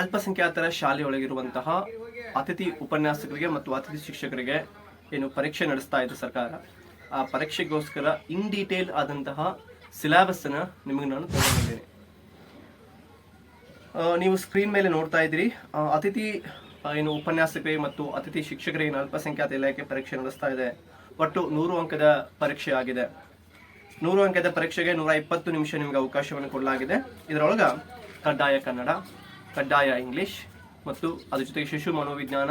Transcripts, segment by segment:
ಅಲ್ಪಸಂಖ್ಯಾತರ ಶಾಲೆಯೊಳಗಿರುವಂತಹ ಅತಿಥಿ ಉಪನ್ಯಾಸಕರಿಗೆ ಮತ್ತು ಅತಿಥಿ ಶಿಕ್ಷಕರಿಗೆ ಏನು ಪರೀಕ್ಷೆ ನಡೆಸ್ತಾ ಇದೆ ಸರ್ಕಾರ. ಆ ಪರೀಕ್ಷೆಗೋಸ್ಕರ ಇನ್ ಡೀಟೇಲ್ ಆದಂತಹ ಸಿಲೆಬಸ್ ಅನ್ನ ನಿಮಗೆ ನಾನು ತಗೊಂಡಿದ್ದೇನೆ ನೀವು ಸ್ಕ್ರೀನ್ ಮೇಲೆ ನೋಡ್ತಾ ಇದ್ದೀರಿ. ಅತಿಥಿ ಏನು ಉಪನ್ಯಾಸಕರಿಗೆ ಮತ್ತು ಅತಿಥಿ ಶಿಕ್ಷಕರಿಗೆ ಏನು ಅಲ್ಪಸಂಖ್ಯಾತ ಇಲಾಖೆ ಪರೀಕ್ಷೆ ನಡೆಸ್ತಾ ಇದೆ. ಒಟ್ಟು ನೂರು ಅಂಕದ ಪರೀಕ್ಷೆ ಆಗಿದೆ. ನೂರು ಅಂಕದ ಪರೀಕ್ಷೆಗೆ ನೂರ ಇಪ್ಪತ್ತು ನಿಮಿಷ ನಿಮಗೆ ಅವಕಾಶವನ್ನು ಕೊಡಲಾಗಿದೆ. ಇದರೊಳಗ ಕಡ್ಡಾಯ ಕನ್ನಡ ಕಡ್ಡಾಯ ಇಂಗ್ಲಿಷ್ ಮತ್ತು ಅದ್ರ ಜೊತೆಗೆ ಶಿಶು ಮನೋವಿಜ್ಞಾನ,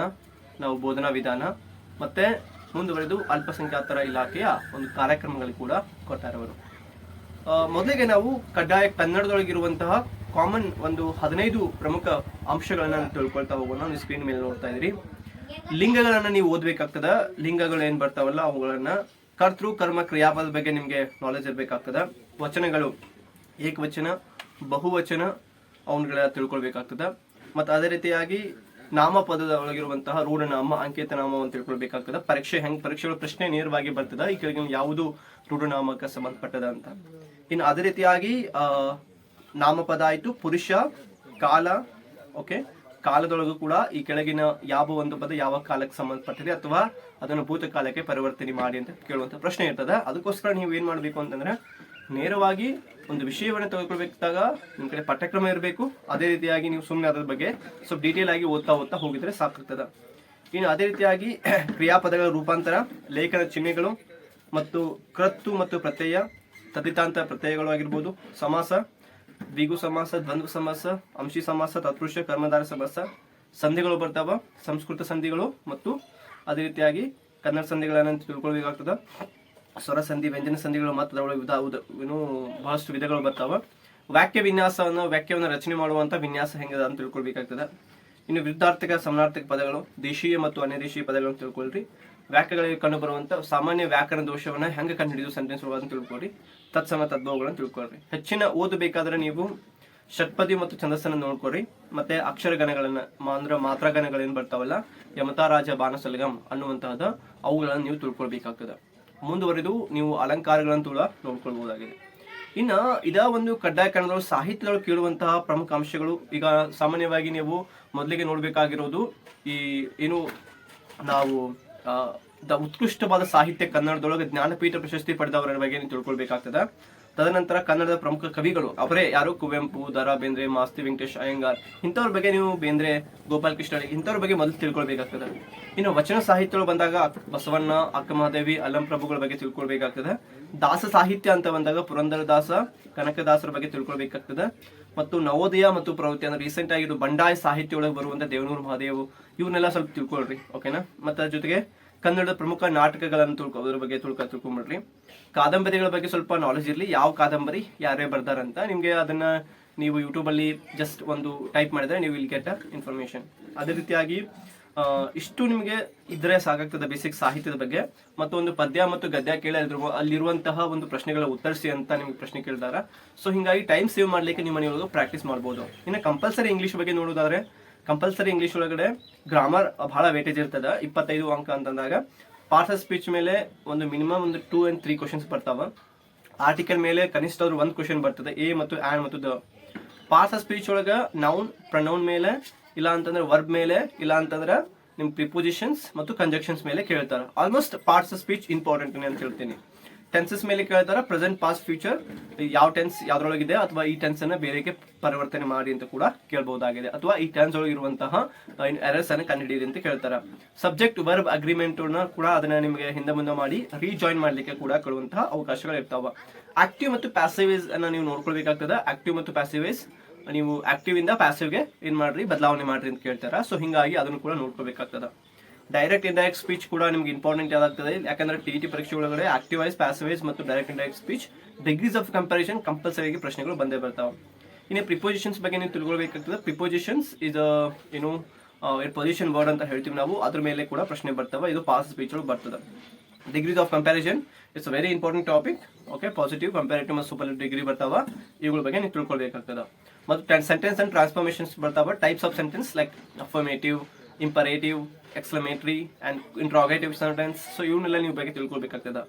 ನಾವು ಬೋಧನಾ ವಿಧಾನ ಮತ್ತೆ ಮುಂದುವರೆದು ಅಲ್ಪಸಂಖ್ಯಾತರ ಇಲಾಖೆಯ ಒಂದು ಕಾರ್ಯಕ್ರಮಗಳು ಕೂಡ ಕೊಡ್ತಾರೆ ಅವರು ಮೊದಲಿಗೆ ನಾವು ಕಡ್ಡಾಯ ಕನ್ನಡದೊಳಗಿರುವಂತಹ ಕಾಮನ್ ಒಂದು ಹದಿನೈದು ಪ್ರಮುಖ ಅಂಶಗಳನ್ನ ತಿಳ್ಕೊಳ್ತಾ ಹೋಗೋಣ. ನೀವು ಸ್ಕ್ರೀನ್ ಮೇಲೆ ನೋಡ್ತಾ ಇದ್ದೀರಿ. ಲಿಂಗಗಳನ್ನ ನೀವು ಓದ್ಬೇಕಾಗ್ತದ. ಲಿಂಗಗಳು ಏನ್ ಬರ್ತಾವಲ್ಲ ಅವುಗಳನ್ನ ಕರ್ತೃ, ಕರ್ಮ, ಕ್ರಿಯಾಪದ ಬಗ್ಗೆ ನಿಮ್ಗೆ ನಾಲೆಜ್ ಇರ್ಬೇಕಾಗ್ತದ. ವಚನಗಳು ಏಕವಚನ, ಬಹುವಚನ ಅವನ್ಗಳ ತಿಳ್ಕೊಳ್ಬೇಕಾಗ್ತದ. ಮತ್ತು ಅದೇ ರೀತಿಯಾಗಿ ನಾಮಪದದ ಒಳಗಿರುವಂತಹ ರೂಢನಾಮ ಅಂಕಿತ ನಾಮವನ್ನು ತಿಳ್ಕೊಳ್ಬೇಕಾಗ್ತದ. ಪರೀಕ್ಷೆ ಹೆಂಗ್, ಪರೀಕ್ಷೆಗಳ ಪ್ರಶ್ನೆ ನೇರವಾಗಿ ಬರ್ತದೆ, ಈ ಕೆಳಗಿನ ಯಾವುದು ರೂಢನಾಮಕ್ಕೆ ಸಂಬಂಧಪಟ್ಟದ ಅಂತ. ಇನ್ನು ಅದೇ ರೀತಿಯಾಗಿ ನಾಮಪದ ಆಯ್ತು, ಪುರುಷ, ಕಾಲ, ಓಕೆ, ಕಾಲದೊಳಗೂ ಕೂಡ ಈ ಕೆಳಗಿನ ಯಾವ ಒಂದು ಪದ ಯಾವ ಕಾಲಕ್ಕೆ ಸಂಬಂಧಪಟ್ಟಿದೆ ಅಥವಾ ಅದನ್ನು ಭೂತಕಾಲಕ್ಕೆ ಪರಿವರ್ತನೆ ಮಾಡಿ ಅಂತ ಕೇಳುವಂತ ಪ್ರಶ್ನೆ ಇರ್ತದೆ. ಅದಕ್ಕೋಸ್ಕರ ನೀವು ಏನ್ ಮಾಡ್ಬೇಕು ಅಂತಂದ್ರೆ ನೇರವಾಗಿ ಒಂದು ವಿಷಯವನ್ನು ತೆಗೆದುಕೊಳ್ಬೇಕಾದಾಗ ನಿಮ್ಮ ಕಡೆ ಪಠ್ಯಕ್ರಮ ಇರಬೇಕು. ಅದೇ ರೀತಿಯಾಗಿ ನೀವು ಸುಮ್ಮನೆ ಅದರ ಬಗ್ಗೆ ಸ್ವಲ್ಪ ಡೀಟೇಲ್ ಆಗಿ ಓದ್ತಾ ಓದ್ತಾ ಹೋಗಿದ್ರೆ ಸಾಕಾಗ್ತದ. ಇನ್ನು ಅದೇ ರೀತಿಯಾಗಿ ಕ್ರಿಯಾಪದಗಳ ರೂಪಾಂತರ ಲೇಖನ ಚಿಹ್ನೆಗಳು ಮತ್ತು ಕೃತ್ತು ಮತ್ತು ಪ್ರತ್ಯಯ ತದಿತಾಂತ ಪ್ರತ್ಯಯಗಳು ಆಗಿರ್ಬೋದು, ಸಮಾಸ ದ್ವಿಗು ಸಮಾಸ, ದ್ವಂದ್ವ ಸಮಾಸ, ಅಂಶಿ ಸಮಾಸ, ತತ್ಪುರುಷ, ಕರ್ಮಧಾರ ಸಮಾಸ, ಸಂಧಿಗಳು ಬರ್ತಾವ, ಸಂಸ್ಕೃತ ಸಂಧಿಗಳು ಮತ್ತು ಅದೇ ರೀತಿಯಾಗಿ ಕನ್ನಡ ಸಂಧಿಗಳನ್ನು ತಿಳ್ಕೊಳ್ಬೇಕಾಗ್ತದ ಸ್ವರ ಸಂಧಿ, ವ್ಯಂಜನ ಸಂಧಿಗಳು ಮತ್ತು ಅದರೊಳಗೆ ವಿಧ ಇನ್ನೂ ಬಹಳಷ್ಟು ವಿಧಗಳು ಬರ್ತಾವ. ವಾಕ್ಯ ವಿನ್ಯಾಸವನ್ನು, ವಾಕ್ಯವನ್ನು ರಚನೆ ಮಾಡುವಂತ ವಿನ್ಯಾಸ ಹೆಂಗದ ಅಂತ ತಿಳ್ಕೊಳ್ಬೇಕಾಗ್ತದೆ. ಇನ್ನು ವಿರುದ್ಧಾರ್ಥಕ, ಸಮನಾರ್ಥಕ ಪದಗಳು, ದೇಶೀಯ ಮತ್ತು ಅನ್ಯದೇಶೀಯ ಪದಗಳನ್ನು ತಿಳ್ಕೊಳ್ರಿ. ವಾಕ್ಯಗಳಿಗೆ ಕಂಡು ಬರುವಂತ ಸಾಮಾನ್ಯ ವ್ಯಾಕರಣ ದೋಷವನ್ನು ಹೆಂಗೆ ಕಂಡುಹಿಡಿದು ಸೆಂಟೆನ್ಸ್ ಅಂತ ತಿಳ್ಕೊಳ್ರಿ. ತತ್ಸಮ ತದ್ಭವಗಳನ್ನು ತಿಳ್ಕೊಳ್ರಿ. ಹೆಚ್ಚಿನ ಓದಬೇಕಾದ್ರೆ ನೀವು ಷಟ್ಪದಿ ಮತ್ತು ಛಂದಸ್ಸನ್ನು ನೋಡ್ಕೊರಿ ಮತ್ತೆ ಅಕ್ಷರಗಣಗಳನ್ನು ಅಂದ್ರೆ ಮಾತ್ರಗಣಗಳೇನು ಬರ್ತಾವಲ್ಲ, ಯಮತಾರಾಜ, ಬಾನಸಲಗಂ ಅನ್ನುವಂತಹದ ಅವುಗಳನ್ನು ನೀವು ತಿಳ್ಕೊಳ್ಬೇಕಾಗ್ತದೆ. ಮುಂದುವರೆದು ನೀವು ಅಲಂಕಾರಗಳನ್ನು ಕೂಡ ನೋಡ್ಕೊಳ್ಬಹುದಾಗಿದೆ. ಇನ್ನ ಇದ ಒಂದು ಕಡ್ಡಾಯ ಕನ್ನಡದೊಳಗೆ ಸಾಹಿತ್ಯಗಳು ಕೇಳುವಂತಹ ಪ್ರಮುಖ ಅಂಶಗಳು, ಈಗ ಸಾಮಾನ್ಯವಾಗಿ ನೀವು ಮೊದಲಿಗೆ ನೋಡಬೇಕಾಗಿರೋದು ಈ ಏನು ನಾವು ದ ಉತ್ಕೃಷ್ಟವಾದ ಸಾಹಿತ್ಯ ಕನ್ನಡದೊಳಗೆ ಜ್ಞಾನಪೀಠ ಪ್ರಶಸ್ತಿ ಪಡೆದವರ ಬಗ್ಗೆ ನೀವು ತಿಳ್ಕೊಳ್ಬೇಕಾಗ್ತದ? ತದನಂತರ ಕನ್ನಡದ ಪ್ರಮುಖ ಕವಿಗಳು. ಅವರೇ ಯಾರು? ಕುವೆಂಪು ದ ಬೇಂದ್ರೆ, ಮಾಸ್ತಿ, ವೆಂಕಟೇಶ್, ಅಯ್ಯಂಗಾರ್. ಇಂಥವ್ರ ಬಗ್ಗೆ ನೀವು ಬೇಂದ್ರೆ ಗೋಪಾಲ್ ಕೃಷ್ಣ ಇಂಥವ್ರ ಬಗ್ಗೆ ಮೊದಲು ತಿಳ್ಕೊಳ್ಬೇಕಾಗ್ತದೆ. ಇನ್ನು ವಚನ ಸಾಹಿತ್ಯಗಳು ಬಂದಾಗ ಬಸವಣ್ಣ, ಅಕ್ಕಮಹಾದೇವಿ, ಅಲ್ಲಂ ಪ್ರಭುಗಳ ಬಗ್ಗೆ ತಿಳ್ಕೊಳ್ಬೇಕಾಗ್ತದೆ. ದಾಸ ಸಾಹಿತ್ಯ ಅಂತ ಬಂದಾಗ ಪುರಂದರದಾಸ, ಕನಕದಾಸರ ಬಗ್ಗೆ ತಿಳ್ಕೊಳ್ಬೇಕಾಗ್ತದೆ. ಮತ್ತು ನವೋದಯ ಮತ್ತು ಪ್ರವೃತ್ತಿ ಅಂದ್ರೆ ರೀಸೆಂಟ್ ಆಗಿ ಇದು ಬಂಡಾಯ ಸಾಹಿತ್ಯ ಒಳಗೆ ಬರುವಂತ ದೇವನೂರು ಮಹಾದೇವ್ ಇವನ್ನೆಲ್ಲ ಸ್ವಲ್ಪ ತಿಳ್ಕೊಳ್ರಿ ಓಕೆನಾ ಮತ್ತೆ ಜೊತೆಗೆ ಕನ್ನಡದ ಪ್ರಮುಖ ನಾಟಕಗಳನ್ನು ತಿಳ್ಕೊ, ಅದ್ರ ಬಗ್ಗೆ ತಿಳ್ಕೊ, ತಿಳ್ಕೊಂಬಿಡ್ರಿ. ಕಾದಂಬರಿಗಳ ಬಗ್ಗೆ ಸ್ವಲ್ಪ ನಾಲೆಜ್ ಇರಲಿ. ಯಾವ ಕಾದಂಬರಿ ಯಾರೇ ಬರ್ದಾರಂತ ನಿಮಗೆ ಅದನ್ನ ನೀವು ಯೂಟ್ಯೂಬಲ್ಲಿ ಜಸ್ಟ್ ಒಂದು ಟೈಪ್ ಮಾಡಿದ್ರೆ ನೀವು ಇಲ್ಲಿ ಗೆಟ್ ಇನ್ಫಾರ್ಮೇಷನ್ ಅದೇ ರೀತಿಯಾಗಿ ಇಷ್ಟು ನಿಮಗೆ ಇದ್ರೆ ಸಾಕಾಗ್ತದೆ ಬೇಸಿಕ್ ಸಾಹಿತ್ಯದ ಬಗ್ಗೆ. ಮತ್ತು ಒಂದು ಪದ್ಯ ಮತ್ತು ಗದ್ಯ ಕೇಳಿ ಅಲ್ಲಿರುವಂತಹ ಒಂದು ಪ್ರಶ್ನೆಗಳ ಉತ್ತರಿಸಿ ಅಂತ ನಿಮ್ಗೆ ಪ್ರಶ್ನೆ ಕೇಳಿದಾರ. ಸೊ ಹಿಂಗಾಗಿ ಟೈಮ್ ಸೇವ್ ಮಾಡ್ಲಿಕ್ಕೆ ನಿಮ್ಮ ನೀವು ಪ್ರಾಕ್ಟೀಸ್ ಮಾಡ್ಬೋದು. ಇನ್ನು ಕಂಪಲ್ಸರಿ ಇಂಗ್ಲಿಷ್ ಬಗ್ಗೆ ನೋಡೋದಾದ್ರೆ ಕಂಪಲ್ಸರಿ ಇಂಗ್ಲಿಷ್ ಒಳಗಡೆ ಗ್ರಾಮರ್ ಬಹಳ ವೇಟೇಜ್ ಇರ್ತದ. ಇಪ್ಪತ್ತೈದು ಅಂಕ ಅಂತಂದಾಗ ಪಾರ್ಸಲ್ ಸ್ಪೀಚ್ ಮೇಲೆ ಒಂದು ಮಿನಿಮಮ್ ಒಂದು ಟೂ ಅಂಡ್ ತ್ರೀ ಕ್ವಶನ್ಸ್ ಬರ್ತಾವ. ಆರ್ಟಿಕಲ್ ಮೇಲೆ ಕನಿಷ್ಠ ಅವ್ರು ಒಂದು ಕ್ವಶನ್ ಬರ್ತದೆ ಎ ಮತ್ತು ಆ್ಯಂಡ್ ಮತ್ತು ದ. ಪಾರ್ಸಲ್ ಸ್ಪೀಚ್ ಒಳಗ ನೌನ್ ಪ್ರನೌನ್ ಮೇಲೆ, ಇಲ್ಲ ಅಂತಂದ್ರೆ ವರ್ಬ್ ಮೇಲೆ, ಇಲ್ಲ ಅಂತಂದ್ರೆ ನಿಮ್ಮ ಪ್ರಿಪೊಸಿಷನ್ಸ್ ಮತ್ತು ಕಂಜಕ್ಷನ್ಸ್ ಮೇಲೆ ಕೇಳ್ತಾರೆ. ಆಲ್ಮೋಸ್ಟ್ ಪಾರ್ಟ್ಸ್ ಸ್ಪೀಚ್ ಇಂಪಾರ್ಟೆಂಟ್ ಅಂತ ಹೇಳ್ತೀನಿ. ಟೆನ್ಸಸ್ ಮೇಲೆ ಕೇಳ್ತಾರ? ಪ್ರೆಸೆಂಟ್ ಪಾಸ್ಟ್ ಫ್ಯೂಚರ್ ಯಾವ ಟೆನ್ಸ್ ಯಾವ್ದ್ರೊಳಗಿದೆ ಅಥವಾ ಈ ಟೆನ್ಸ್ ಅನ್ನ ಬೇರೆಗೆ ಪರಿವರ್ತನೆ ಮಾಡಿ ಅಂತ ಕೂಡ ಕೇಳಬಹುದಾಗಿದೆ. ಅಥವಾ ಈ ಟೆನ್ಸ್ ಒಳಗೆ ಇರುವಂತಹ ಎರರ್ಸ್ ಅನ್ನ ಕಂಡುಹಿಡಿಯಿರಿ ಅಂತ ಕೇಳ್ತಾರ? ಸಬ್ಜೆಕ್ಟ್ ವರ್ಬ್ ಅಗ್ರಿಮೆಂಟ್ ಕೂಡ ಅದನ್ನ ನಿಮಗೆ ಹಿಂದೆ ಮುಂದೆ ಮಾಡಿ ರೀಜಾಯಿನ್ ಮಾಡ್ಲಿಕ್ಕೆ ಕೂಡ ಕೊಡುವಂತಹ ಅವಕಾಶಗಳು ಇರ್ತಾವ ಆಕ್ಟಿವ್ ಮತ್ತು ಪ್ಯಾಸಿವೇಸ್ ಅನ್ನ ನೀವು ನೋಡ್ಕೊಳ್ಬೇಕಾಗ್ತದ? ಆಕ್ಟಿವ್ ಮತ್ತು ಪ್ಯಾಸಿವೇಸ್ ನೀವು ಆಕ್ಟಿವ್ ಇಂದ ಪ್ಯಾಸಿವ್ಗೆ ಏನ್ ಮಾಡ್ರಿ? ಬದಲಾವಣೆ ಮಾಡ್ರಿ ಅಂತ ಕೇಳ್ತಾರ? ಸೊ ಹಿಂಗಾಗಿ ಅದನ್ನು ಕೂಡ ನೋಡ್ಕೋಬೇಕಾಗ್ತದ ಡೈರೆಕ್ಟ್ ಇಂಡೈರೆಕ್ಟ್ ಸ್ಪೀಚ್ ಕೂಡ ನಿಮ್ಗೆ ಇಂಪಾರ್ಟೆಂಟ್ ಯಾವ್ದಾಗ್ತದೆ? ಯಾಕಂದ್ರೆ ಟಿ ಟಿ ಪರೀಕ್ಷೆ ಒಳಗಡೆ ಆಕ್ಟಿವ್ ವೈಸ್ ಪ್ಯಾಸಿವೈಸ್ ಮತ್ತು direct indirect speech degrees of comparison compulsory ಪ್ರಶ್ನೆಗಳು ಬಂದೇ ಬರ್ತಾವೆ. ಇನ್ನು ಪ್ರಿಪೋಸಿಷನ್ಸ್ ಬಗ್ಗೆ ನೀವು ತಿಳ್ಕೊಳ್ಬೇಕಾಗ್ತದೆ. ಪ್ರಿಪೋಸಿಷನ್ಸ್ ಇದು ಏನು ಪೊಸಿಷನ್ ವರ್ಡ್ ಅಂತ ಹೇಳ್ತೀವಿ ನಾವು. ಅದ್ರ ಮೇಲೆ ಕೂಡ ಪ್ರಶ್ನೆ ಬರ್ತವೆ. ಇದು ಪಾಸ್ ಸ್ಪೀಚ್ ಒಳಗೆ ಬರ್ತದೆ. Degrees of comparison it's very important topic okay positive comparative ಮತ್ತು ಸೂಪರ್ ಡಿಗ್ರಿ ಬರ್ತಾವ. ಇವುಗಳ ಬಗ್ಗೆ ನೀವು ತಿಳ್ಕೊಳ್ಬೇಕಾಗ್ತದೆ. ಮತ್ತು ಸೆಂಟೆನ್ಸ್ ಅಂಡ್ ಟ್ರಾನ್ಸ್ಫಾರ್ಮೇಷನ್ಸ್ ಬರ್ತಾವ. Types of sentence like affirmative imperative exclamatory and interrogative sentence so ಇವನ್ನೆಲ್ಲ ನೀವು ಬಗ್ಗೆ ತಿಳ್ಕೊಳ್ಬೇಕಾಗ್ತದೆ.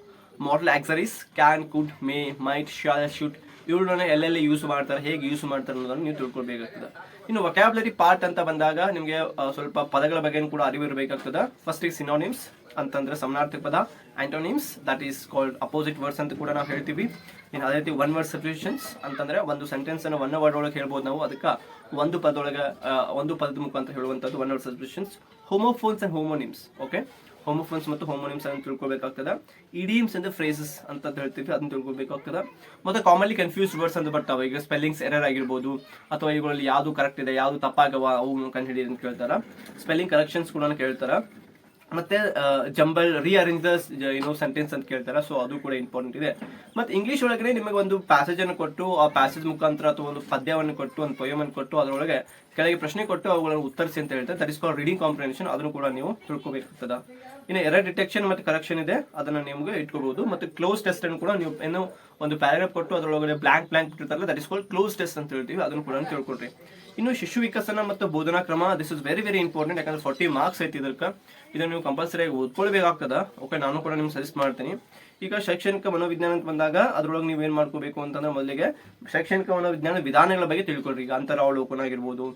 Modal auxiliaries can could may might shall should ಇವುಗಳನ್ನ ಎಲ್ಲೆಲ್ಲಿ ಯೂಸ್ ಮಾಡ್ತಾರೆ, ಹೇಗೆ ಯೂಸ್ ಮಾಡ್ತಾರೆ ಅನ್ನೋದನ್ನು ನೀವು ತಿಳ್ಕೊಳ್ಬೇಕಾಗ್ತದೆ. ಇನ್ನು ವೊಕ್ಯಾಬ್ಲರಿ ಪಾರ್ಟ್ ಅಂತ ಬಂದಾಗ ನಿಮಗೆ ಸ್ವಲ್ಪ ಪದಗಳ ಬಗ್ಗೆ ಕೂಡ ಅರಿವು ಇರಬೇಕಾಗ್ತದೆ. ಫಸ್ಟ್ ಈಗ ಸಿನೋನಿಮ್ಸ್ ಅಂತಂದ್ರೆ ಸಮನಾರ್ಥಕ ಪದ. Antonyms that is called opposite words ಅಂತ ಕೂಡ ನಾವು ಹೇಳ್ತೀವಿ. ಇನ್ನು ಅದೇ ರೀತಿ ಒನ್ ವರ್ಡ್ ಸಬ್ಸ್ಟಿಟ್ಯೂಷನ್ಸ್ ಅಂತಂದ್ರೆ ಒಂದು ಸೆಂಟೆನ್ಸ್ ಅನ್ನು ಒನ್ ವರ್ಡ್ ಒಳಗೆ ಹೇಳ್ಬೋದು ನಾವು. ಅದಕ್ಕೆ ಒಂದು ಪದೊಳಗೆ ಒಂದು ಪದದ ಮುಖಾಂತರ ಹೇಳುವಂಥದ್ದು one word substitutions homophones and homonyms okay homophones ಮತ್ತು ಹೋಮೋನಿಮ್ಸ್ ಅಂತ ತಿಳ್ಕೊಬೇಕಾಗ್ತದೆ. ಇಡಿಯಮ್ಸ್ ಅಂದ್ರೆ ಫ್ರೇಸಸ್ ಅಂತ ಹೇಳ್ತೀವಿ, ಅದನ್ನ ತಿಳ್ಕೊಬೇಕಾಗ್ತದೆ. ಮತ್ತೆ ಕಾಮನ್ಲಿ ಕನ್ಫ್ಯೂಸ್ ವರ್ಡ್ಸ್ ಅಂತ ಬರ್ತಾವೆ. ಈಗ ಸ್ಪೆಲ್ಲಿಂಗ್ಸ್ ಎರರ್ ಆಗಿರ್ಬೋದು, ಅಥವಾ ಇವುಗಳಲ್ಲಿ ಯಾವುದು ಕರೆಕ್ಟ್ ಇದೆ, ಯಾವುದು ತಪ್ಪಾಗವ, ಅವು ಕಂಡುಹಿಡಿ ಅಂತ ಕೇಳ್ತಾರೆ. ಸ್ಪೆಲ್ಲಿಂಗ್ ಕರೆಕ್ಷನ್ಸ್ ಕೂಡ ಕೇಳ್ತಾರ. ಮತ್ತೆ ಜಂಬಲ್ ರಿಅರೇಂಜ್ ದ ಏನೋ ಸೆಂಟೆನ್ಸ್ ಅಂತ ಕೇಳ್ತಾರೆ ಸೊ ಅದು ಕೂಡ ಇಂಪಾರ್ಟೆಂಟ್ ಇದೆ. ಮತ್ತೆ ಇಂಗ್ಲಿಷ್ ಒಳಗಡೆ ನಿಮಗೆ ಒಂದು ಪ್ಯಾಸೇಜ್ ಅನ್ನು ಕೊಟ್ಟು, ಆ ಪ್ಯಾಸೇಜ್ ಮುಖಾಂತರ ಅಥವಾ ಒಂದು ಪದ್ಯವನ್ನು ಕೊಟ್ಟು, ಒಂದು ಪೊಯಮ್ ಅನ್ನು ಕೊಟ್ಟು, ಅದರೊಳಗೆ ಕೆಳಗೆ ಪ್ರಶ್ನೆ ಕೊಟ್ಟು ಅವುಗಳನ್ನು ಉತ್ತರಿಸಿ ಅಂತ ಹೇಳ್ತಾರೆ. That is call reading comprehension ಅದನ್ನು ಕೂಡ ನೀವು ತಿಳ್ಕೊಬೇಕಾಗ್ತದ. ಇನ್ನು ಎರರ್ ಡಿಟೆಕ್ಷನ್ ಮತ್ತು ಕರೆಕ್ಷನ್ ಇದೆ. ಅದನ್ನು ನಿಮಗೆ ಇಟ್ಕೋಬಹುದು ಮತ್ತೆ ಕ್ಲೋಸ್ ಟೆಸ್ಟ್ ಅನ್ನು ಕೂಡ ನೀವು ಏನು ಒಂದು ಪ್ಯಾರಾಗ್ರಾಫ್ ಕೊಟ್ಟು, ಅದರೊಳಗಡೆ blank blank ಬಿಟ್ಟಿರ್ತಾರಲ್ಲ that is call cloze test ಅಂತ ಹೇಳ್ತೀವಿ. ಅದನ್ನು ಕೂಡ ತಿಳ್ಕೊಳ್ರಿ. ಇನ್ನು ಶಿಶು ವಿಕಸನ ಮತ್ತು ಬೋಧನಾ ಕ್ರಮ this is very very important ಯಾಕಂದ್ರೆ ಫಾರ್ಟಿ ಮಾರ್ಕ್ಸ್ ಐತಿ ಇದಕ್ಕೆ ಇದನ್ನು ನೀವು ಕಂಪಲ್ಸರಿಯಾಗಿ ಓದ್ಕೊಳ್ಬೇಕಾಗ್ತದ. ಓಕೆ ನಾನು ಕೂಡ ನಿಮ್ಗೆ ಸಜೆಸ್ಟ್ ಮಾಡ್ತೀನಿ. ಈಗ ಶೈಕ್ಷಣಿಕ ಮನೋವಿಜ್ಞಾನ ಅಂತ ಬಂದಾಗ, ಅದ್ರೊಳಗೆ ನೀವು ಏನ್ ಮಾಡ್ಕೋಬೇಕು ಅಂತಂದ್ರೆ ಮೊದಲಿಗೆ ಶೈಕ್ಷಣಿಕ ಮನೋವಿಜ್ಞಾನ ವಿಧಾನಗಳ ಬಗ್ಗೆ ತಿಳ್ಕೊಳ್ರಿ. ಈಗ ಅಂತರಾವಲೋಕನ ಆಗಿರ್ಬೋದು,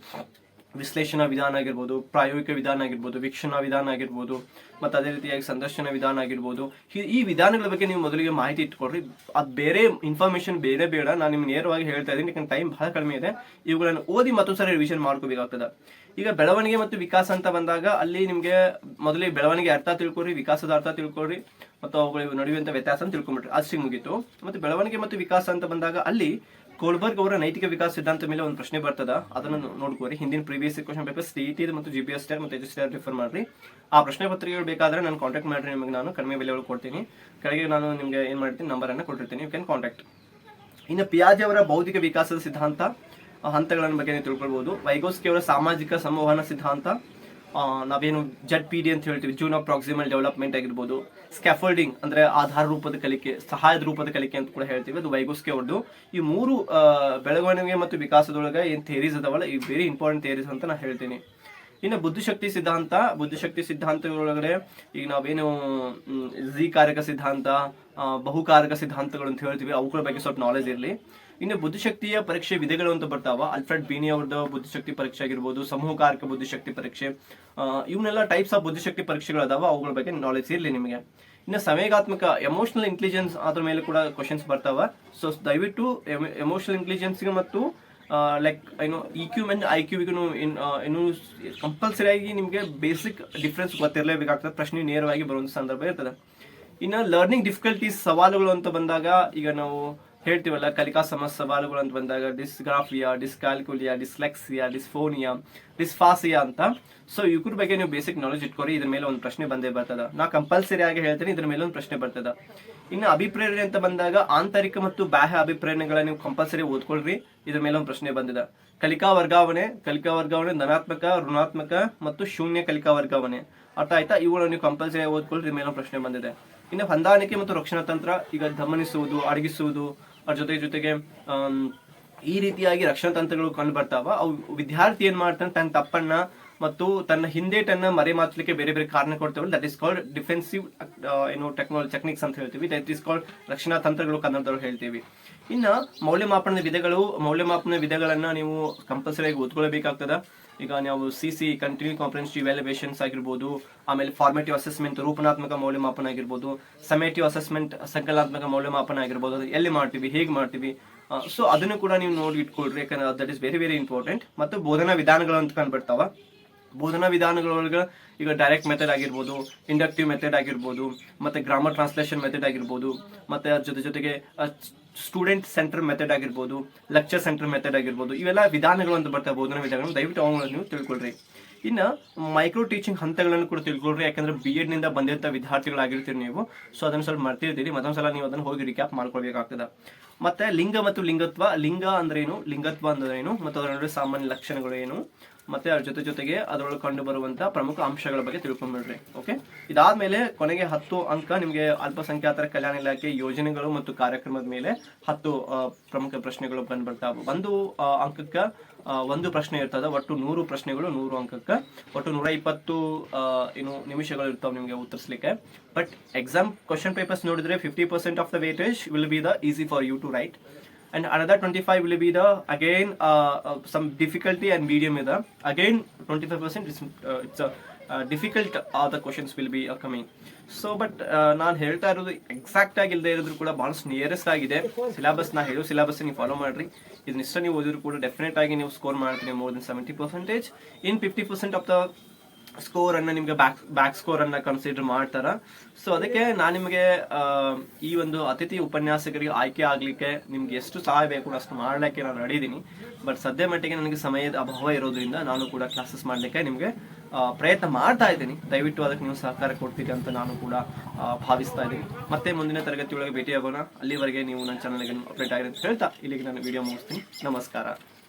ವಿಶ್ಲೇಷಣಾ ವಿಧಾನ ಆಗಿರ್ಬೋದು, ಪ್ರಾಯೋಗಿಕ ವಿಧಾನ ಆಗಿರ್ಬೋದು, ವೀಕ್ಷಣಾ ವಿಧಾನ ಆಗಿರ್ಬೋದು. ಮತ್ತು ಅದೇ ರೀತಿಯಾಗಿ ಸಂದರ್ಶನ ವಿಧಾನ ಆಗಿರ್ಬೋದು. ಈ- ವಿಧಾನಗಳ ಬಗ್ಗೆ ನೀವು ಮೊದಲಿಗೆ ಮಾಹಿತಿ ಇಟ್ಕೊಳ್ರಿ. ಅದು ಬೇರೆ ಇನ್ಫಾರ್ಮೇಶನ್ ಬೇರೆ ಬೇಡ. ನಾನು ನಿಮ್ಗೆ ನೇರವಾಗಿ ಹೇಳ್ತಾ ಇದ್ದೀನಿ. ಯಾಕಂದ್ರೆ ಟೈಮ್ ಬಹಳ ಕಡಿಮೆ ಇದೆ. ಇವುಗಳನ್ನು ಓದಿ ಮತ್ತೊಂದು ಸರಿ ರಿವಿಷನ್ ಮಾಡ್ಕೋಬೇಕಾಗ್ತದೆ. ಈಗ ಬೆಳವಣಿಗೆ ಮತ್ತು ವಿಕಾಸ ಅಂತ ಬಂದಾಗ ಅಲ್ಲಿ ನಿಮಗೆ ಮೊದಲಿಗೆ ಬೆಳವಣಿಗೆ ಅರ್ಥ ತಿಳ್ಕೊಳ್ರಿ, ವಿಕಾಸದ ಅರ್ಥ ತಿಳ್ಕೊಳ್ರಿ, ಮತ್ತು ಅವುಗಳ ನಡುವೆ ವ್ಯತ್ಯಾಸ ಅಂತ ತಿಳ್ಕೊಂಬಿಟ್ರಿ. ಅಷ್ಟಿಗೆ ಮುಗೀತು. ಮತ್ತು ಬೆಳವಣಿಗೆ ಮತ್ತು ವಿಕಾಸ ಅಂತ ಬಂದಾಗ ಅಲ್ಲಿ ಕೋಲ್ಬರ್ಗ್ ಅವರ ನೈತಿಕ ವಿಕಾಸ ಸಿದ್ಧಾಂತ ಮೇಲೆ ಒಂದು ಪ್ರಶ್ನೆ ಬರ್ತದ. ಅದನ್ನು ನೋಡ್ಕೋರಿ. ಹಿಂದಿನ ಪ್ರೀವಿಯಸ್ ಕ್ವಶನ್ ಪೇಪರ್ ಟಿ ಮತ್ತು ಜಿ ಪಿ ಎಸ್ ಮತ್ತು ಎಚ್ ಸ್ಟಾರ್ ರಿಫರ್ ಮಾಡ್ರಿ. ಆ ಪ್ರಶ್ನೆ ಪತ್ರಿಕೆಗಳು ಬೇಕಾದ್ರೆ ನಾನು ಕಾಂಟ್ಯಾಕ್ಟ್ ಮಾಡ್ರಿ ನಿಮಗೆ ನಾನು. ಕಡಿಮೆ ಬೆಲೆ ಕೊಡ್ತೀನಿ. ಕೆಳಗೆ ನಾನು ನಿಮಗೆ ಏನು ಮಾಡ್ತೀನಿ ನಂಬರನ್ನು ಕೊಟ್ಟಿರ್ತೀನಿ. ಯು ಕ್ಯಾನ್ ಕಾಂಟ್ಯಾಕ್ಟ್ ಇನ್ನು ಪಿಯಾಜಿ ಅವರ ಬೌದ್ಧಿಕ ವಿಕಾಸದ ಸಿದ್ಧಾಂತ ಆ, ಹಂತಗಳ ಬಗ್ಗೆ ನೀವು ತಿಳ್ಕೊಳ್ಬಹುದು ವೈಗೋಸ್ಕಿ ಅವರ ಸಾಮಾಜಿಕ ಸಂವಹನ ಸಿದ್ಧಾಂತ ನಾವೇನು ಜಡ್ ಪಿ ಡಿ ಅಂತ ಹೇಳ್ತೀವಿ, ಜೂನ್ ಆಫ್ ಪ್ರಾಕ್ಸಿಮಲ್ ಡೆವಲಪ್ಮೆಂಟ್ ಆಗಿರ್ಬೋದು ಸ್ಕ್ಯಾಫೋಲ್ಡಿಂಗ್ ಅಂದ್ರೆ ಆಧಾರ ರೂಪದ ಕಲಿಕೆ, ಸಹಾಯದ ರೂಪದ ಕಲಿಕೆ ಅಂತ ಕೂಡ ಹೇಳ್ತೀವಿ, ಅದು ವೈಗೋಸ್ಕೆ ಅವ್ರದ್ದು ಈ ಮೂರು ಬೆಳವಣಿಗೆ ಮತ್ತು ವಿಕಾಸದೊಳಗೆ ಏನು ಥೇರೀಸ್ ಅದಾವಲ್ಲ ಈ ವೆರಿ ಇಂಪಾರ್ಟೆಂಟ್ ಥೇರೀಸ್ ಅಂತ ನಾನು ಹೇಳ್ತೀನಿ. ಇನ್ನು ಬುದ್ಧಿಶಕ್ತಿ ಸಿದ್ಧಾಂತ, ಬುದ್ಧಿಶಕ್ತಿ ಸಿದ್ಧಾಂತಗಳೊಳಗಡೆ ಈಗ ನಾವೇನು ಜಿ ಕಾರಕ ಸಿದ್ಧಾಂತ ಬಹುಕಾರಕ ಸಿದ್ಧಾಂತಗಳು ಅಂತ ಹೇಳ್ತೀವಿ, ಅವುಗಳ ಬಗ್ಗೆ ಸ್ವಲ್ಪ ನಾಲೆಜ್ ಇರಲಿ. ಇನ್ನು ಬುದ್ಧಿಶಕ್ತಿಯ ಪರೀಕ್ಷೆ ವಿಧಗಳು ಅಂತ ಬರ್ತಾವ. ಅಲ್ಫ್ರೆಡ್ ಬೀನಿ ಅವ್ರದ್ದು ಬುದ್ಧಿಶಕ್ತಿ ಪರೀಕ್ಷೆ ಆಗಿರ್ಬೋದು, ಸಮೂಹಕಾರಕ ಬುದ್ಧಿಶಕ್ತಿ ಪರೀಕ್ಷೆ ಇವನ್ನೆಲ್ಲ ಟೈಪ್ಸ್ ಆಫ್ ಬುದ್ಧಿಶಕ್ತಿ ಪರೀಕ್ಷೆಗಳು ಅದಾವ, ಅವುಗಳ ಬಗ್ಗೆ ನಾಲೆಜ್ ಇರಲಿ ನಿಮಗೆ. ಇನ್ನು ಸಂವೇಗಾತ್ಮಕ ಎಮೋಷನಲ್ ಇಂಟೆಲಿಜೆನ್ಸ್ ಅದ್ರ ಮೇಲೆ ಕೂಡ ಕ್ವಶನ್ಸ್ ಬರ್ತಾವ. ಸೊ ದಯವಿಟ್ಟು ಎಮೋಷನಲ್ ಇಂಟೆಲಿಜೆನ್ಸ್ಗೆ ಮತ್ತು ಲೈಕ್ ಏನು ಇ ಕ್ಯೂ ಅಂಡ್ ಐ ಕ್ಯೂಗೂ ಇನ್ನು ಕಂಪಲ್ಸರಿ ಆಗಿ ನಿಮಗೆ ಬೇಸಿಕ್ ಡಿಫ್ರೆನ್ಸ್ ಗೊತ್ತಿರಲೇಬೇಕಾಗ್ತದೆ. ಪ್ರಶ್ನೆ ನೇರವಾಗಿ ಬರುವಂಥ ಸಂದರ್ಭ ಇರ್ತದೆ. ಇನ್ನು ಲರ್ನಿಂಗ್ ಡಿಫಿಕಲ್ಟೀಸ್ ಸವಾಲುಗಳು ಅಂತ ಬಂದಾಗ ಈಗ ನಾವು ಹೇಳ್ತೀವಲ್ಲ ಕಲಿಕಾ ಸಮಸ್ ಸವಾಲುಗಳು ಅಂತ ಬಂದಾಗ dysgraphia dyscalculia dyslexia dysphonia dysphasia ಅಂತ. ಸೊ ಇವ್ರ ಬಗ್ಗೆ ನೀವು ಬೇಸಿಕ್ ನಾಲೆಜ್ ಇಟ್ಕೊರಿ, ಇದ್ರ ಮೇಲೆ ಒಂದು ಪ್ರಶ್ನೆ ಬಂದೇ ಬರ್ತದ. ನಾ ಕಂಪಲ್ಸರಿ ಆಗಿ ಹೇಳ್ತೇನೆ, ಇದ್ರ ಮೇಲೆ ಒಂದು ಪ್ರಶ್ನೆ ಬರ್ತದ. ಇನ್ನು ಅಭಿಪ್ರೇರಣೆ ಅಂತ ಬಂದಾಗ ಆಂತರಿಕ ಮತ್ತು ಬಾಹ್ಯ ಅಭಿಪ್ರೇರಣೆಗಳ ನೀವು ಕಂಪಲ್ಸರಿ ಓದ್ಕೊಳ್ರಿ, ಇದ್ರ ಮೇಲೆ ಒಂದು ಪ್ರಶ್ನೆ ಬಂದಿದೆ. ಕಲಿಕಾ ವರ್ಗಾವಣೆ ಕಲಿಕಾ ವರ್ಗಾವಣೆ ಧನಾತ್ಮಕ, ಋಣಾತ್ಮಕ ಮತ್ತು ಶೂನ್ಯ ಕಲಿಕಾ ವರ್ಗಾವಣೆ. ಅರ್ಥ ಆಯ್ತಾ? ಇವುಗಳನ್ನು ನೀವು ಕಂಪಲ್ಸರಿ ಓದ್ಕೊಳ್ರಿ, ಇದ್ರ ಮೇಲೆ ಪ್ರಶ್ನೆ ಬಂದಿದೆ. ಇನ್ನು ಹೊಂದಾಣಿಕೆ ಮತ್ತು ರಕ್ಷಣಾ ತಂತ್ರ ಈಗ ಗಮನಿಸುವುದು ಅಡಗಿಸುವುದು ಅದ್ರ ಜೊತೆ ಜೊತೆಗೆ ಈ ರೀತಿಯಾಗಿ ರಕ್ಷಣಾ ತಂತ್ರಗಳು ಕಂಡು ಬರ್ತಾವ. ಅವು ವಿದ್ಯಾರ್ಥಿ ಏನ್ ಮಾಡ್ತಾನೆ, ತನ್ನ ತಪ್ಪನ್ನ ಮತ್ತು ತನ್ನ ಹಿಂದೇಟನ್ನ ಮರೆಮಾಚಲಿಕ್ಕೆ ಬೇರೆ ಬೇರೆ ಕಾರಣ ಕೊಡ್ತೇವೆ ದಟ್ ಇಸ್ ಕಾಲ್ಡ್ ಡಿಫೆನ್ಸಿವ್ ಏನು ಟೆಕ್ನಾಲಜಿ ಟೆಕ್ನಿಕ್ಸ್ ಅಂತ ಹೇಳ್ತೀವಿ. ದಟ್ ಇಸ್ ಕಾಲ್ಡ್ ರಕ್ಷಣಾ ತಂತ್ರಗಳು ಕನ್ನಡದವ್ರು ಹೇಳ್ತೀವಿ. ಇನ್ನ ಮೌಲ್ಯಮಾಪನದ ವಿಧಗಳು ಮೌಲ್ಯಮಾಪನ ವಿಧಗಳನ್ನ ನೀವು ಕಂಪಲ್ಸರಿ ಆಗಿ ಓದ್ಕೊಳ್ಬೇಕಾಗ್ತದ. ಈಗ ನಾವು C C continue comprehensive evaluations ಆಗಿರ್ಬೋದು, ಆಮೇಲೆ ಫಾರ್ಮೇಟಿವ್ ಅಸೆಸ್ಮೆಂಟ್ ರೂಪನಾತ್ಮಕ ಮೌಲ್ಯಮಾಪನ ಆಗಿರ್ಬೋದು ಸಮೇಟಿವ್ ಅಸೆಸ್ಮೆಂಟ್ ಸಂಕಲಾತ್ಮಕ ಮೌಲ್ಯಮಾಪನ ಆಗಿರ್ಬೋದು, ಅದು ಎಲ್ಲಿ ಮಾಡ್ತೀವಿ, ಹೇಗೆ ಮಾಡ್ತೀವಿ ಸೊ ಅದನ್ನು ಕೂಡ ನೀವು ನೋಡಿ ಇಟ್ಕೊಳ್ರಿ, ಯಾಕಂದ್ರೆ that is very very important ಮತ್ತು ಬೋಧನಾ ವಿಧಾನಗಳು ಅಂತ ಕಂಡುಬರ್ತಾವ. ಬೋಧನಾ ವಿಧಾನಗಳೊಳಗೆ ಈಗ ಡೈರೆಕ್ಟ್ ಮೆಥಡ್ ಆಗಿರ್ಬೋದು ಇಂಡಕ್ಟಿವ್ ಮೆಥಡ್ ಆಗಿರ್ಬೋದು, ಮತ್ತೆ ಗ್ರಾಮರ್ ಟ್ರಾನ್ಸ್ಲೇಷನ್ ಮೆಥಡ್ ಆಗಿರ್ಬೋದು, ಮತ್ತೆ ಅದ್ರ ಜೊತೆ ಜೊತೆಗೆ ಸ್ಟೂಡೆಂಟ್ ಸೆಂಟರ್ ಮೆಥಡ್ ಆಗಿರ್ಬೋದು ಲೆಕ್ಚರ್ ಸೆಂಟರ್ ಮೆಥಡ್ ಆಗಿರ್ಬೋದು, ಇವೆಲ್ಲ ವಿಧಾನಗಳು ಅಂತ ಬರ್ತಾ ಬೋಧನಾ ವಿಧಾನಗಳು ದಯವಿಟ್ಟು ಅವುಗಳನ್ನು ನೀವು ತಿಳ್ಕೊಳ್ರಿ. ಇನ್ನು ಮೈಕ್ರೋ ಟೀಚಿಂಗ್ ಹಂತಗಳನ್ನು ಕೂಡ ತಿಳ್ಕೊಳ್ರಿ, ಯಾಕಂದ್ರೆ ಬಿ ಎಡ್ನಿಂದ ಬಂದಿರುವಂಥ ವಿದ್ಯಾರ್ಥಿಗಳಾಗಿರ್ತೀರಿ ನೀವು. ಸೊ ಅದನ್ನು ಸ್ವಲ್ಪ ಮರ್ತಿರ್ತೀರಿ, ಮತ್ತೊಂದ್ಸಲ ನೀವು ಅದನ್ನು ಹೋಗಿ ರಿಕ್ಯಾಪ್ ಮಾಡ್ಕೊಳ್ಬೇಕಾಗ್ತದೆ. ಮತ್ತೆ ಲಿಂಗ ಮತ್ತು ಲಿಂಗತ್ವ, ಲಿಂಗ ಅಂದ್ರೇನು, ಲಿಂಗತ್ವ ಅಂದ್ರೇನು, ಮತ್ತು ಅದರ ನಡುವೆ ಸಾಮಾನ್ಯ ಲಕ್ಷಣಗಳು ಏನು ಮತ್ತೆ ಅದ್ರ ಜೊತೆ ಜೊತೆಗೆ ಅದರೊಳಗೆ ಕಂಡು ಬರುವಂತ ಪ್ರಮುಖ ಅಂಶಗಳ ಬಗ್ಗೆ ತಿಳ್ಕೊಂಡ್ಬಿಡ್ರಿ ಓಕೆ ಇದಾದ್ಮೇಲೆ ಕೊನೆಗೆ ಹತ್ತು ಅಂಕ ನಿಮಗೆ ಅಲ್ಪಸಂಖ್ಯಾತರ ಕಲ್ಯಾಣ ಇಲಾಖೆ ಯೋಜನೆಗಳು ಮತ್ತು ಕಾರ್ಯಕ್ರಮದ ಮೇಲೆ ಹತ್ತು ಪ್ರಮುಖ ಪ್ರಶ್ನೆಗಳು ಬಂದು ಬರ್ತಾವೆ ಒಂದು ಅಂಕಕ್ಕೆ ಒಂದು ಪ್ರಶ್ನೆ ಇರ್ತದ, ಒಟ್ಟು ನೂರು ಪ್ರಶ್ನೆಗಳು ನೂರು ಅಂಕಕ್ಕೆ. ಒಟ್ಟು ನೂರ ಇಪ್ಪತ್ತು ಏನು ನಿಮಿಷಗಳು ಇರ್ತಾವೆ ನಿಮಗೆ ಉತ್ತರಿಸಲಿಕ್ಕೆ. ಬಟ್ ಎಕ್ಸಾಮ್ ಕ್ವಶನ್ ಪೇಪರ್ಸ್ ನೋಡಿದ್ರೆ fifty percent of the weightage will be the easy for you to write and another 25 will be the again uh, uh, some difficulty and medium ಇದೆ again 25% is uh, it's a uh, difficult uh, the questions will be uh, so but ನಾನು ಹೇಳ್ತಾ ಇರೋದು exact ಆಗಿ ಇಲ್ಲದೆ ಇರೋದು ಕೂಡ ಬಹಳಷ್ಟು nearest ಆಗಿದೆ. ಸಿಲೆಬಸ್ ನಾ ಹೇಳೋ ಸಿಲೆಬಸ್ ನೀವು ಫಾಲೋ ಮಾಡ್ರಿ. ಇದನ್ನ ಇಷ್ಟ ನೀವು ಓದಿದ್ರು ಕೂಡ ಡೆಫಿನೆಟ್ ಆಗಿ ನೀವು ಸ್ಕೋರ್ ಮಾಡ್ತೀನಿ more than seventy percentage in fifty percent of the score ಅನ್ನ ನಿಮ್ಗೆ ಬ್ಯಾಕ್ ಬ್ಯಾಕ್ ಸ್ಕೋರ್ ಅನ್ನ ಕನ್ಸಿಡರ್ ಮಾಡ್ತಾರ. ಸೊ ಅದಕ್ಕೆ ನಾನು ನಿಮಗೆ ಈ ಒಂದು ಅತಿಥಿ ಉಪನ್ಯಾಸಕರಿಗೆ ಆಯ್ಕೆ ಆಗ್ಲಿಕ್ಕೆ ನಿಮ್ಗೆ ಎಷ್ಟು ಸಹಾಯ ಬೇಕು ಅಷ್ಟು ಮಾಡ್ಲಿಕ್ಕೆ ನಾನು ರೆಡಿದ್ದೀನಿ ಬಟ್ ಸದ್ಯ ಮಟ್ಟಿಗೆ ನನಗೆ ಸಮಯದ ಅಭಾವ ಇರೋದ್ರಿಂದ ನಾನು ಕೂಡ ಕ್ಲಾಸಸ್ ಮಾಡ್ಲಿಕ್ಕೆ ನಿಮಗೆ ಪ್ರಯತ್ನ ಮಾಡ್ತಾ ಇದ್ದೀನಿ. ದಯವಿಟ್ಟು ಅದಕ್ಕೆ ನೀವು ಸಹಕಾರ ಕೊಡ್ತೀರಿ ಅಂತ ನಾನು ಕೂಡ ಭಾವಿಸ್ತಾ ಇದ್ದೀನಿ. ಮತ್ತೆ ಮುಂದಿನ ತರಗತಿಯೊಳಗೆ ಭೇಟಿಯಾಗೋಣ. ಅಲ್ಲಿವರೆಗೆ ನೀವು ನನ್ನ ಚಾನಲ್ಗೆ ಅಪ್ಡೇಟ್ ಆಗಿದೆ ಅಂತ ಹೇಳ್ತಾ ಇಲ್ಲಿಗೆ ನಾನು ವಿಡಿಯೋ ಮುಗಿಸ್ತೀನಿ. ನಮಸ್ಕಾರ.